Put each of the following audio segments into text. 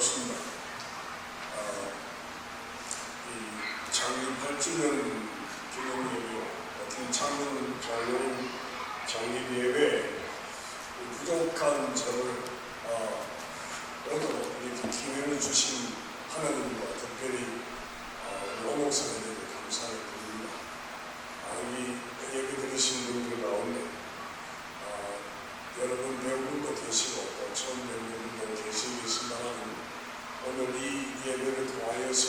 반갑습니다. 아, 이 장기 8주년 기념 예배, 같은 창문 장로님 장기 예배 부족한 저를 아, 오늘 이렇게 기회를 주신 하나님과 특별히 아, 우리 오목사님에게 감사를 드립니다. 아, 이 예배 들으신 분들 가운데 아, 여러분 배운 분도 계시고 또 처음 뵙는 분도 계시겠습니다만 오늘 이 예배를 통하여서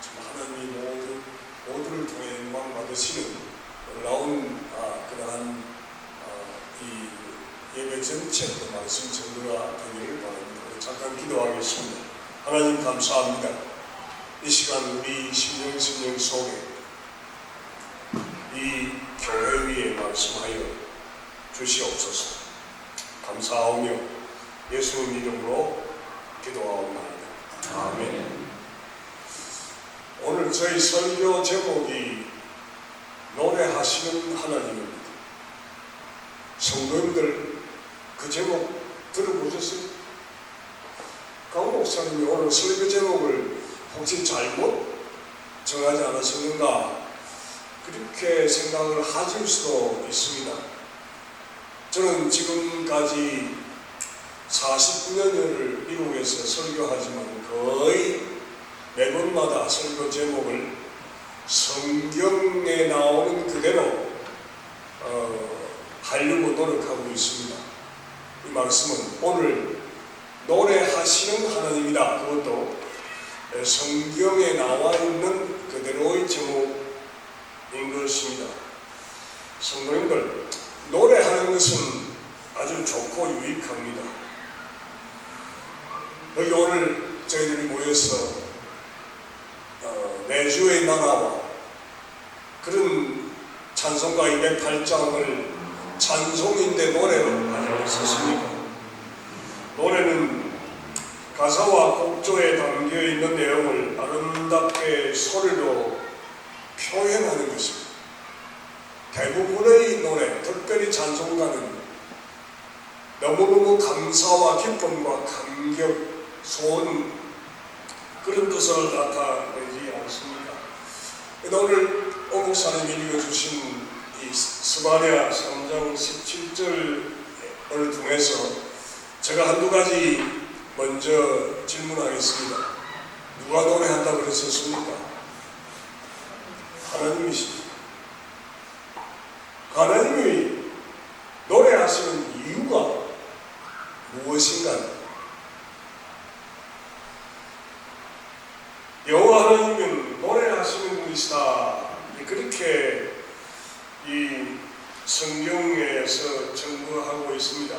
참 하나님이 모두 모두를 통해 영광 받으시는 놀라운 아, 그러한 아, 이 예배 전체도 말씀 전도가 되기를 바랍니다. 잠깐 기도하겠습니다. 하나님 감사합니다. 이 시간 우리 심령 심령 속에 이 교회 위에 말씀하여 주시옵소서. 감사하며 예수님 이름으로 기도하옵나이다. 아멘. 오늘 저희 설교 제목이 노래하시는 하나님입니다. 성도님들 그 제목 들어보셨어요? 강 목사님이 오늘 설교 제목을 혹시 잘못 정하지 않으셨는가 그렇게 생각을 하실 수도 있습니다. 저는 지금까지 49년을 미국에서 설교하지만 거의 매번마다 설교 제목을 성경에 나오는 그대로 어, 하려고 노력하고 있습니다. 이 말씀은 오늘 노래하시는 하나님이다. 그것도 성경에 나와 있는 그대로의 제목인 것입니다. 성도님들, 노래하는 것은 아주 좋고 유익합니다. 여기 오늘 저희들이 모여서 어, 내주의 나라와 그런 찬송가 208장을 찬송인데 노래로 가지고 있었습니까? 노래는 가사와 곡조에 담겨 있는 내용을 아름답게 소리로 표현하는 것입니다. 대부분의 노래, 특별히 찬송가는 너무너무 감사와 기쁨과 감격, 소원 그런 뜻을 나타내지 않습니까? 오늘 오 목사님이 읽어주신 이 스바랴 3장 17절을 통해서 제가 한두 가지 먼저 질문하겠습니다. 누가 노래한다고 그랬었습니까? 하나님이십니다. 하나님이 노래하시는 이유가 무엇인가? 여호와 하나님은 노래하시는 분이시다. 그렇게 이 성경에서 증거하고 있습니다.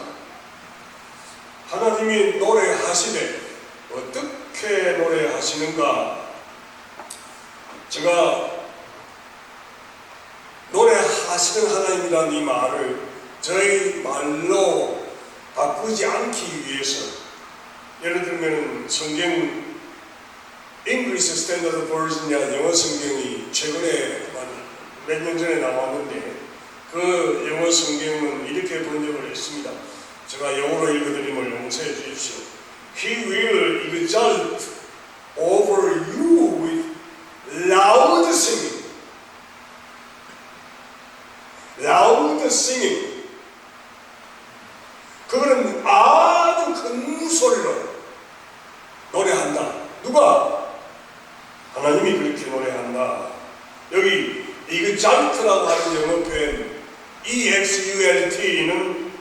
하나님이 노래하시되 어떻게 노래하시는가? 제가 노래하시는 하나님이라는 이 말을 저희 말로 바꾸지 않기 위해서 예를 들면 성경 English Standard Version이라는 영어 성경이 최근에 몇 년 전에 나왔는데 그 영어 성경은 이렇게 번역을 했습니다. 제가 영어로 읽어드림을 용서해 주십시오. He will exalt over you with loud singing. loud singing. 그거는 아주 큰 소리로 노래한다. 누가? 하나님이 그렇게 노래한다. 여기 exalt라고 하는 영어 표현 exult는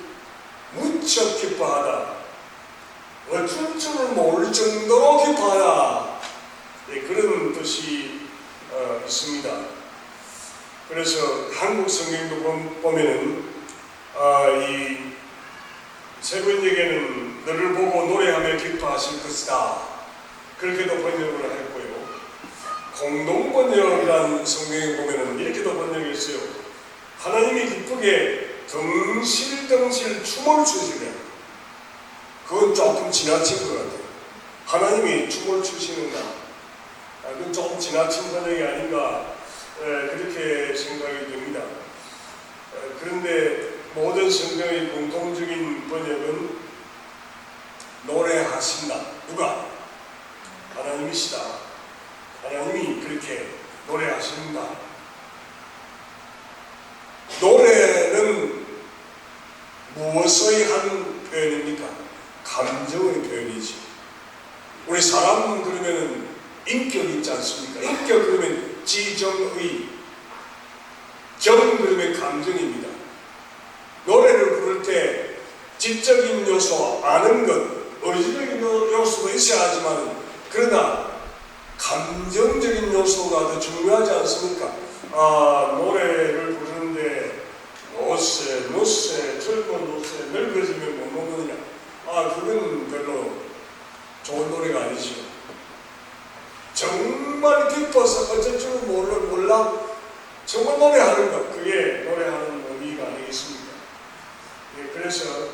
무척 기뻐하다. 모를 정도로 기뻐하다. 네, 그런 뜻이 어, 있습니다. 그래서 한국 성경도 보- 보면은 아, 이 세번역에는 너를 보고 노래하며 기뻐하실 것이다. 그렇게도 번역을 했고요. 공동 번역이라는 성경에 보면은 이렇게도 번역했어요. 하나님이 기쁘게 덩실덩실 춤을 추시네. 그건 조금 지나친 것 같아요. 하나님이 춤을 추시는가? 아, 그건 조금 지나친 번역이 아닌가 에, 그렇게 생각이 됩니다. 에, 그런데 모든 성경의 공통적인 번역은 노래하신다. 누가? 하나님이시다. 하나님이 그렇게 노래하십니다. 노래는 무엇의 한 표현입니까? 감정의 표현이지. 우리 사람 그러면은 인격 있지 않습니까? 인격 그러면 지정의, 정 그러면 감정입니다. 노래를 부를 때 지적인 요소, 아는 것, 의지적인 요- 요소도 있어야 하지만 그러나 감정적인 요소가 더 중요하지 않습니까? 아, 노래를 부르는데 노새, 노새, 젊은 노새, 늙어지면 못 먹느냐. 아, 그건 별로 좋은 노래가 아니죠. 정말 기뻐서 어쩔 줄 몰라, 몰라 정말 노래하는 것, 그게 노래하는 의미가 아니겠습니까? 예, 그래서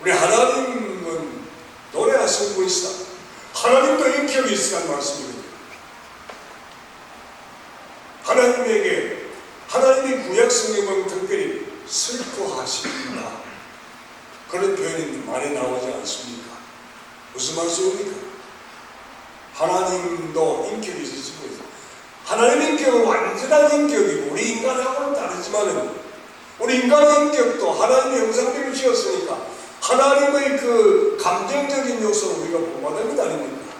우리 하나님은 노래하시는 분이시다. 하나님도 인격이 있으란 말씀입니다. 하나님에게 하나님이 구약 성경은 특별히 슬퍼하십니다. 그런 표현이 많이 나오지 않습니까? 무슨 말씀입니까? 하나님도 인격이 있으시고. 하나님 인격은 완전한 인격이고 우리 인간하고는 다르지만은 우리 인간의 인격도 하나님의 형상대로 지었으니까 하나님의 그 감정적인 요소를 우리가 본받는 것 아닙니까?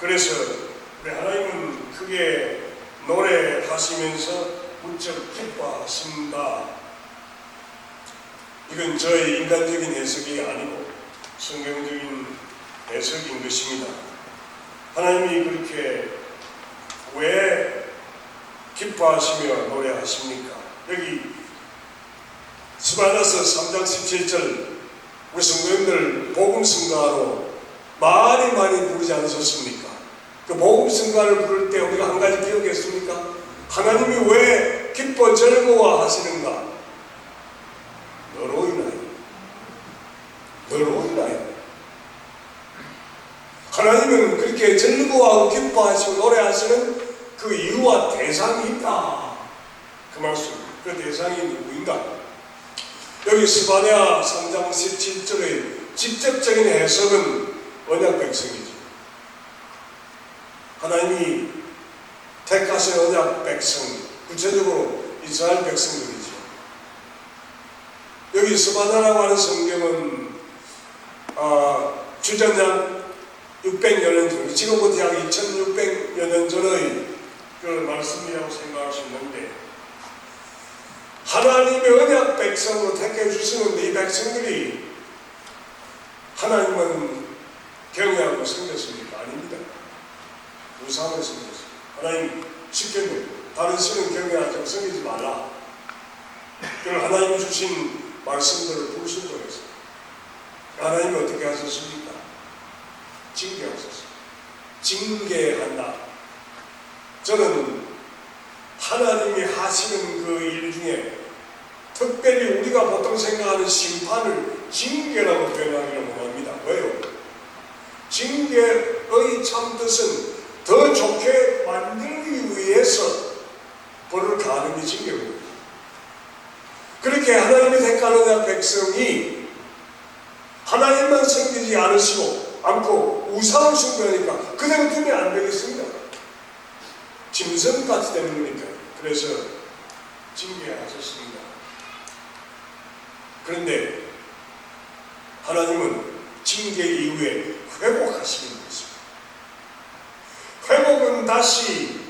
그래서 우리 하나님은 크게 노래하시면서 무척 기뻐하십니다. 이건 저의 인간적인 해석이 아니고 성경적인 해석인 것입니다. 하나님이 그렇게 왜 기뻐하시며 노래하십니까? 여기 스바나서 3장 17절 우리 성도님들 복음 승가로 많이 많이 부르지 않으셨습니까? 그 복음 승가를 부를 때 우리가 한 가지 기억했습니까? 하나님이 왜 기뻐 즐거워 하시는가? 너로 인하여 너로 인하여 하나님은 그렇게 즐거워하고 기뻐하시고 노래하시는 그 이유와 대상이 있다. 그 말씀, 그 대상이 누구인가? 여기 스바냐 3장 17절의 직접적인 해석은 언약 백성이죠. 하나님이 택하신 언약 백성, 구체적으로 이스라엘 백성들이죠. 여기 스바냐라고 하는 성경은 아, 주전장 600여 년 전, 지금부터 약 2600여 년 전의 그 말씀이라고 있는데 하나님의 언약 백성으로 택해 주시는 이 백성들이 하나님은 경외하고 생겼습니까? 아닙니다. 우상을 생겼습니다. 하나님 시켰네. 다른 신은 경외하지 않고 섬기지 말라. 그걸 하나님이 주신 말씀들을 불순종했어요. 하나님이 어떻게 하셨습니까? 징계하셨어요. 징계한다. 저는 하나님이 하시는 그 일 중에 특별히 우리가 보통 생각하는 심판을 징계라고 표현하기를 원합니다. 왜요? 징계의 참 뜻은 더 좋게 만들기 위해서 벌을 가하는 게 징계입니다. 그렇게 하나님이 택하는 백성이 하나님만 섬기지 않으시고 않고 우상을 숭배하니까 그대로 두면 안 되겠습니다. 짐승같이 되는 거니까. 그래서 징계하셨습니다. 그런데 하나님은 징계 이후에 회복하시는 것입니다. 회복은 다시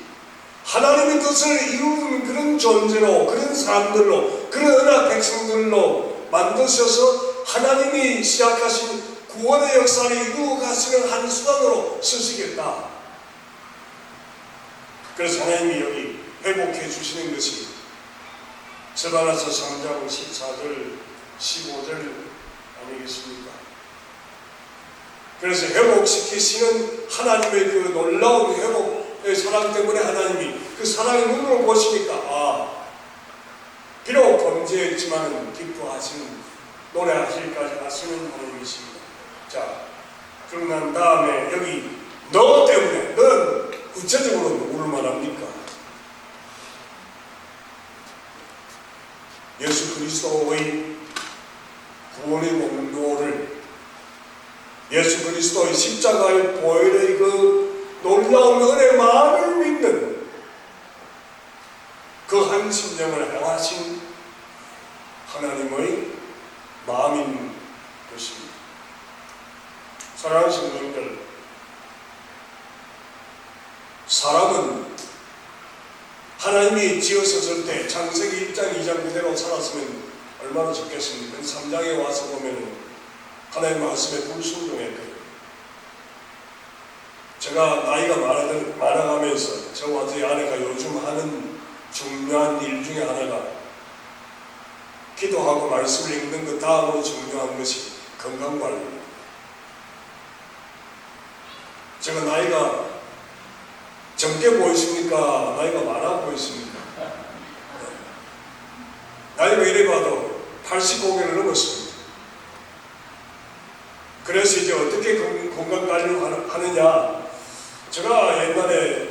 하나님의 뜻을 이루는 그런 존재로, 그런 사람들로, 그런 은하 백성들로 만드셔서 하나님이 시작하신 구원의 역사를 이루어 가시는 한 수단으로 쓰시겠다. 그래서 하나님이 여기 회복해 주시는 것이 스바나서 3장 14절, 15절 아니겠습니까? 그래서 회복시키시는 하나님의 그 놀라운 회복의 사랑 때문에 하나님이 그 사랑의 눈으로 보시니까 아 비록 범죄했지만 기뻐하시는 노래하실까지 하시는 하나님이십니다. 자, 그러고 난 다음에 여기 너 때문에 넌 구체적으로 누구를 말합니까? 예수 그리스도의 구원의 공로를 예수 그리스도의 십자가의 보혈의 그 놀라운 은혜만을 믿는 그 한 심령을 향하신 하나님의 마음인 것입니다. 사랑하는 성도님들, 사람은 하나님이 지었었을 때 창세기 1장 2장 그대로 살았으면 얼마나 좋겠습니까? 3장에 와서 보면은 하나님 말씀에 불순종했거든요. 제가 나이가 많아, 많아가면서 저와 제 아내가 요즘 하는 중요한 일 중에 하나가 기도하고 말씀을 읽는 것 다음으로 중요한 것이 건강관리입니다. 제가 나이가 젊게 보이십니까? 나이가 많아 보이십니까? 나이가 이래 봐도 85개를 넘었습니다. 그래서 이제 어떻게 건- 건강 관리를 하느- 하느냐? 제가 옛날에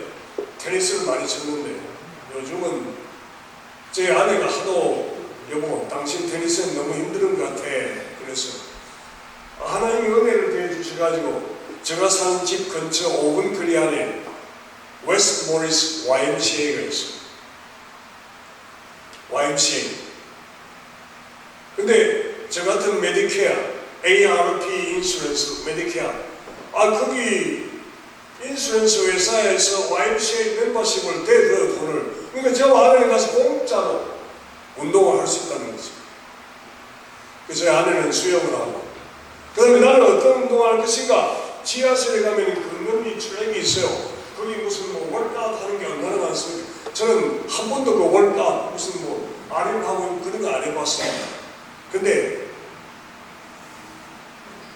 테니스를 많이 쳤는데 요즘은 제 아내가 하도 여보 당신 테니스는 너무 힘든 것 같아. 그래서 하나님이 은혜를 대해 주셔가지고 제가 사는 집 근처 5분 거리 안에 웨스트 모리스 YMCA가 있어요. YMCA. 근데 저 같은 메디케어, ARP 인슈런스 메디케어, 아 거기 인슈런스 회사에서 YMCA 멤버십을 대그 돈을 그러니까 저 아내에 가서 공짜로 운동을 할 수 있다는 거죠. 그래서 제 아내는 수영을 하고 그다음에 나는 어떤 운동을 할 것인가? 지하철에 가면 이 트랙이 있어요. 거기 무슨 뭐 월드아웃 하는 게 얼마나 많습니까? 저는 한 번도 그 월드아웃 무슨 뭐 아령하고 그런 거 안 해봤어요. 근데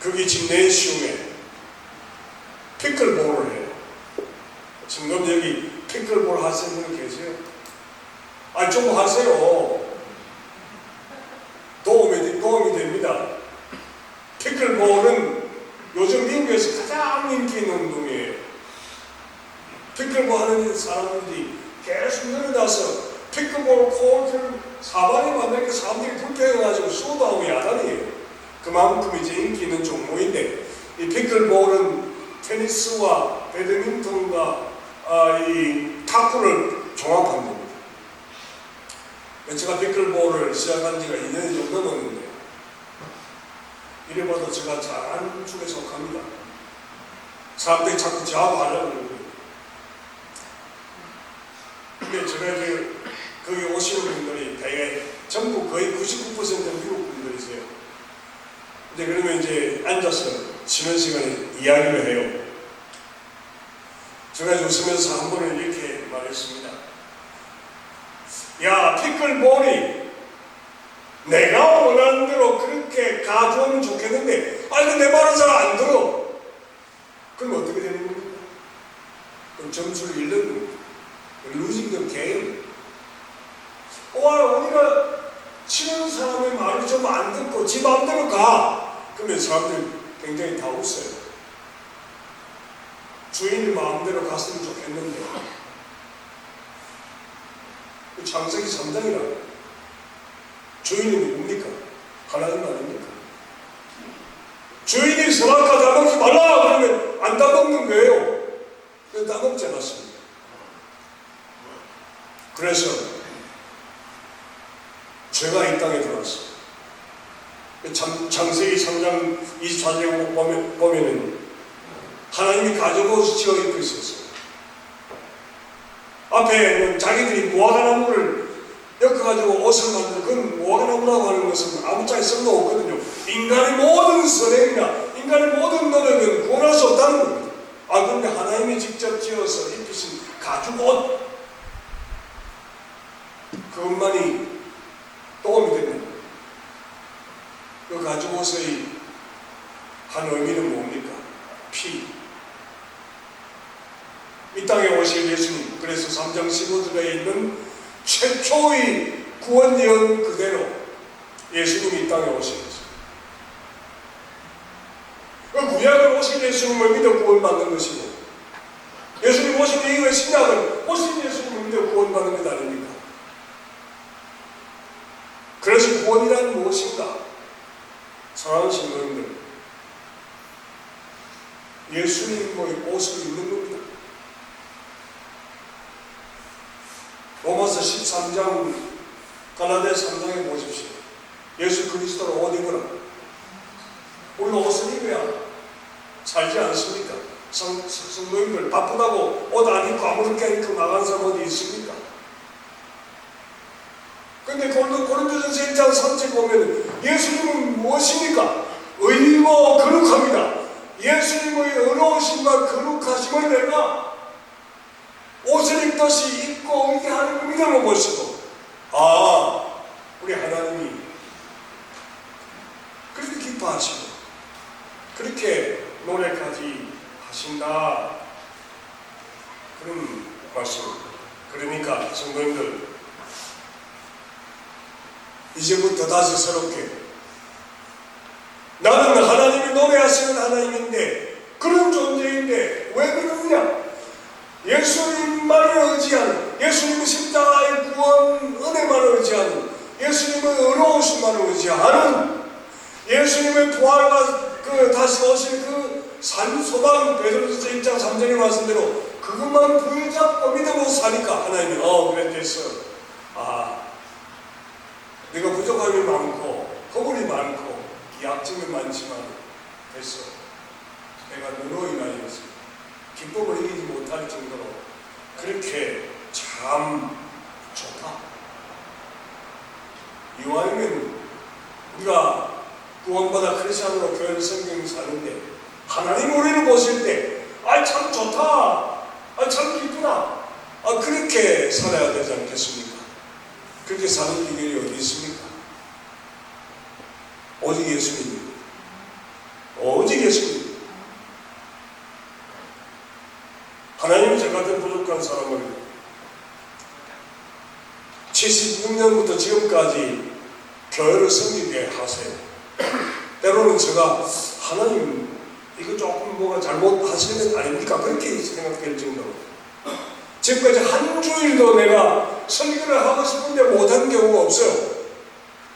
거기 짐네시움에 피클볼을 해요. 지금 여기 피클볼 하시는 분 계세요? 아, 좀 하세요. 도움이, 도움이 됩니다. 피클볼은 요즘 미국에서 가장 인기 있는 운동이에요. 피클볼 하는 사람들이 계속 늘어나서 피클볼 코트를 사방에 만나니까 사람들이 불편해가지고 수도하고 야단이에요. 그만큼 이제 인기 있는 종목인데 이 피클볼은 테니스와 배드민턴과 아, 이 탁구를 종합한 겁니다. 제가 피클볼을 시작한 지가 2년이 좀 넘었는데 이래봐도 제가 잘하는 쪽에 속합니다. 사람들이 자꾸 저하고 하려고 그러고 근데 제가 이제 거기 오시는 분들이 대개 전부 거의 99%는 미국 분들이세요. 근데 그러면 이제 앉아서 쉬는 시간에 이야기를 해요. 제가 웃으면서 한 번은 이렇게 말했습니다. 야, 피클볼이 내가 원하는 대로 그렇게 가져오면 좋겠는데, 아니, 내 말은 잘 안 들어. 그럼 어떻게 되는 겁니까? 그럼 점수를 잃는 겁니다. losing the game. 와, 우리가 치는 사람의 말을 좀 안 듣고 지 마음대로 가. 그러면 사람들이 굉장히 다 웃어요. 주인이 마음대로 갔으면 좋겠는데. 그 창세기 3장이라 주인이 누굽니까? 하나님 아닙니까? 주인이 선악과 따먹지 말라 그러면 안 따먹는 거예요. 그래서 따먹지 않았습니다. 그래서 죄가 이 땅에 들어왔어요. 참, 창세기 3장 24절에 보면, 보면은 하나님이 가져고 지어 입고 있었어요. 앞에는 자기들이 무화과나무를 엮어가지고 옷을 만든 그건 무화과나무라고 하는 것은 아무짝에 쓸모 없거든요. 인간의 모든 선행이나 인간의 모든 노력은 구원할 수 없다는 겁니다. 아 그런데 하나님이 직접 지어서 입히신 가죽 옷 그것만이 도움이 됩니다. 그 가죽옷의 한 의미는 뭡니까? 피. 이 땅에 오실 예수님, 그래서 3장 15절에 있는 최초의 구원 예언 그대로 예수님이 이 땅에 오신 거죠. 그 구약을 오신 예수님을 믿어 구원받는 것이고 예수님 오신 이후에 신약은 오신 예수님을 믿어 구원받는 것 아닙니까? 그래서 구원이란 무엇인가? 사랑하는 신부님들 예수님의 옷을 입는 겁니다. 로마서 13장 가나데 3장에 보십시오. 예수 그리스도를 옷 입으라. 우리 옷을 입어야 살지 않습니까? 성, 성도님들 바쁘다고 옷 안 입고 아무렇게 입고 나간 사람 어디 있습니까? 근데 고린도- 고린도전서 1장 3절 보면 예수님은 무엇입니까? 의리고 거룩합니다. 예수님의 의로우심과 거룩하심을 내가 옷을 입듯이 입고 이게 하는 그 믿음을 보시고 아 우리 하나님이 그렇게 기뻐하시고 그렇게 노래까지 하신다 그런 말씀 그러니까 성도님들 이제부터 다시 새롭게. 나는 하나님이 노래하시는 하나님인데 그런 존재인데 왜 그러느냐? 예수님만을 의지하는 예수님의 십자가의 구원 은혜만을 의지하는 예수님의 의로우심만을 의지하는 예수님의 부활과 그 다시 오실 그 산소방 베드로전서 1장 3절에 말씀대로 그것만 붙잡고 믿음으로 사니까 하나님이 어 그래 됐어 아 내가 부족함이 많고 허물이 많고 약점이 많지만 됐어 내가 너로 인하여서 기쁨을 이기지 못할 정도로 그렇게 참 좋다. 이왕이면 우리가 구원받아 크리스천으로 교회 성경 사는데 하나님 우리를 보실 때 아 참 좋다. 아 참 기쁘다. 아 그렇게 살아야 되지 않겠습니까? 그렇게 사는 비결이 어디 있습니까? 오직 예수님. 오직 예수님. 하나님은 저 같은 부족한 사람을 76년부터 지금까지 교회를 섬기게 하세요. 때로는 제가 하나님 이거 조금 뭐가 잘못하시는 것 아닙니까? 그렇게 생각될 정도로 지금까지 한 주일도 내가 설교를 하고 싶은데 못한 경우가 없어요.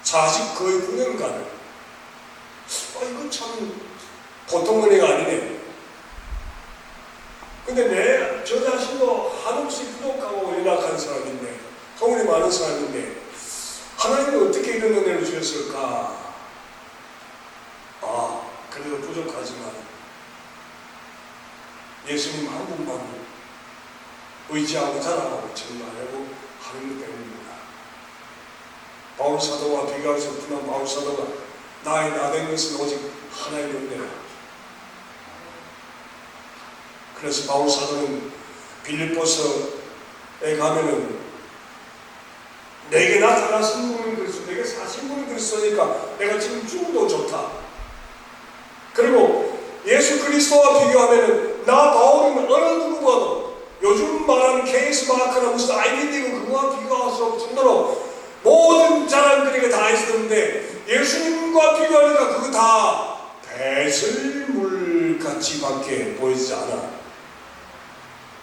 40 거의 9년간. 아 이거 참 보통 은혜가 아니네. 근데 내 저 자신도 한없이 부족하고 연약한 사람인데 소문이 많은 사람인데 하나님은 어떻게 이런 은혜를 주셨을까? 아 그래도 부족하지만 예수님 한 분만 의지하고 자랑하고 전가하고 것 때문입니다. 바울 사도와 비교해서 분한 바울 사도가 나의 나된 것은 오직 하나의 은혜라. 그래서 바울 사도는 빌립보서에 가면은 내게 나타나신 분은 그리스도, 내게 사신 분은 그리스도니까 내가 지금 죽어도 좋다. 그리고 예수 그리스도와 비교하면은 나 바울은 어느 누구보다도 요즘 말하는 케이스 마크나 무슨 아이덴티고 그거와 비교할 수 없을 정도로 모든 자랑들에게 다 있었는데 예수님과 비교하니까 그거 다 배설물 같이밖에 보이지 않아.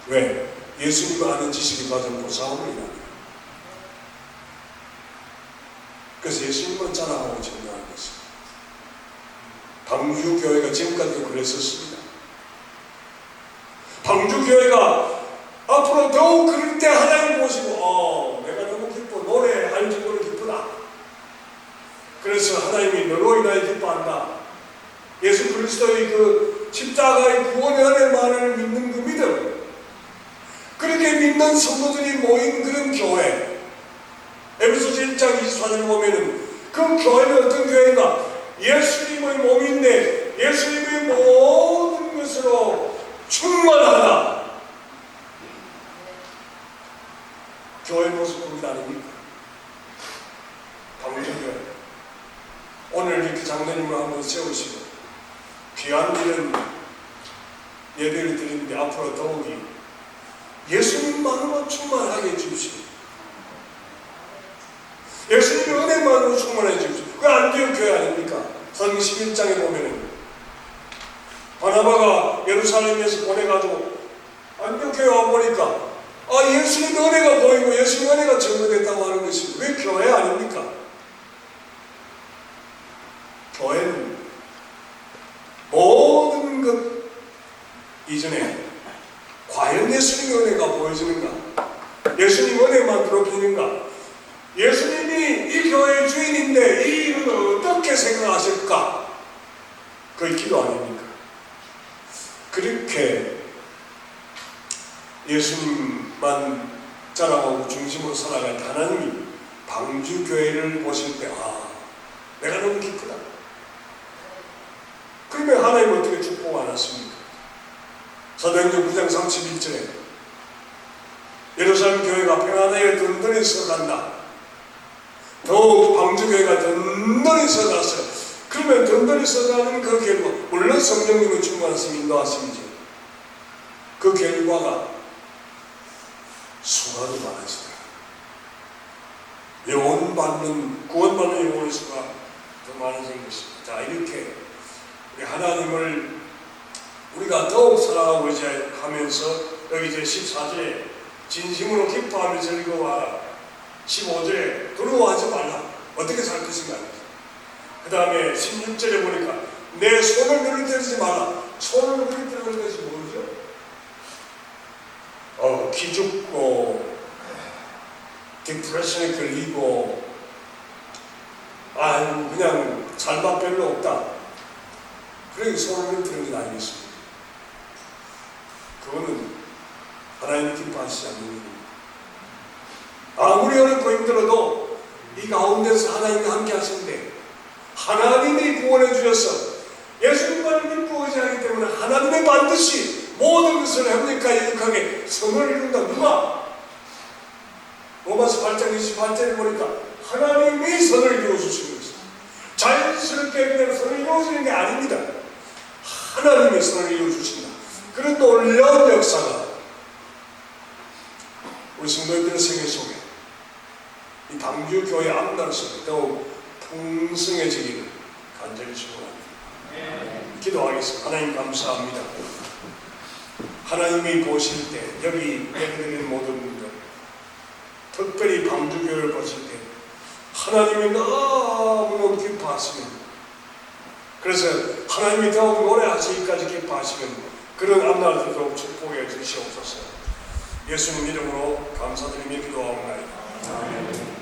왜? 예수님을 아는 지식이 가장 고사함을 이랍니다. 그래서 예수님만 자랑하고 증명하는 것입니다. 방주교회가 지금까지도 그랬었습니다. 방주교회가 앞으로 더욱 그럴 때 하나님 보시고 어 내가 너무 기뻐. 노래할 정도로 기쁘다. 그래서 하나님이 너로 인하여 기뻐한다. 예수 그리스도의 그 십자가의 구원의 은혜만을 믿는 그 믿음. 그렇게 믿는 성도들이 모인 그런 교회. 에베소서 1장 24절을 보면은 그 교회는 어떤 교회인가? 예수님의 몸인데 예수님의 모든 것으로 충만하다 교회 모습 보기 아닙니까? 방문교회 오늘 이렇게 장로님을 한번 세우시고 귀한 일은 예배를 드리는데 앞으로 더욱이 예수님만으로 충만하게 해주십시오. 예수님의 은혜만으로 충만해 주십시오. 그 안디옥 교회 아닙니까? 성 11장에 보면은 바나바가 예루살렘에서 보내가지고 안디옥 교회 와보니까 아 예수님의 은혜가 보이고 예수님의 은혜가 증거됐다고 하는 것이 왜 교회 아닙니까? 교회는 모든 것 이전에 과연 예수님의 은혜가 보여지는가? 예수님 은혜만 드러지는가? 예수님이 이 교회의 주인인데 이 일을 어떻게 생각하실까? 그게 기도 아닙니까? 그렇게 예수님만 자랑하고 중심으로 살아갈 하나님이 방주교회를 보실 때, 아, 내가 너무 기쁘다. 그러면 하나님 어떻게 축복 안 하십니까? 사도행전 9장 31절에 예루살렘 교회가 평안하여 든든히 서간다. 더욱 방주교회가 든든히 서가서 그러면 든든히 서가는 그 결과 물론 성령님의 충만하심 인도하심이죠. 그 결과가 수가도 많아지더라. 영원받는 구원받는 영혼의 수가 더 많아진 것입니다. 자 이렇게 우리 하나님을 우리가 더욱 사랑하고 의지하면서 여기 이제 14절에 진심으로 기뻐하며 즐거워하라. 15절에 두려워하지 말라. 어떻게 살 것인가 그 다음에 16절에 보니까 내 손을 누리뜨리지 마라. 손을 누리뜨리는 것이 뭐죠? 어, 기죽고 디프레션에 걸리고 아 그냥 살맛 별로 없다. 그러니 손을 누리뜨리는 게 아니겠습니까? 그거는 하나님이 기뻐하시지 않는 일입니다. 아무리 어렵고 힘들어도 이 가운데서 하나님과 함께 하신데 하나님이 구원해 주셔서 예수님만을 믿고 의지하기 때문에 하나님의 반드시 모든 것을 협력하여 이룩하게 성을 이룬다. 누가? 로마서 8장 28절에 보니까 하나님이 선을 이루어주시는 것입니다. 자연스럽게 그냥 선을 이루어지는 게 아닙니다. 하나님의 선을 이루어주신다. 그런 놀라운 역사가 우리 성도님들의 생애 속에 이 방주 교회 앞날 속에 더욱 풍성해지기를 간절히 축원합니다. 기도하겠습니다. 하나님 감사합니다. 하나님이 보실 때 여기 예배드리는 모든 분들 특별히 방주교회를 보실 때 하나님이 너무 기뻐하시면 그래서 하나님이 더욱 노래하시기까지 기뻐하시면 그런 앞날도 더욱 축복해 주시옵소서 예수님 이름으로 감사드리며 기도하옵나이다. 아멘.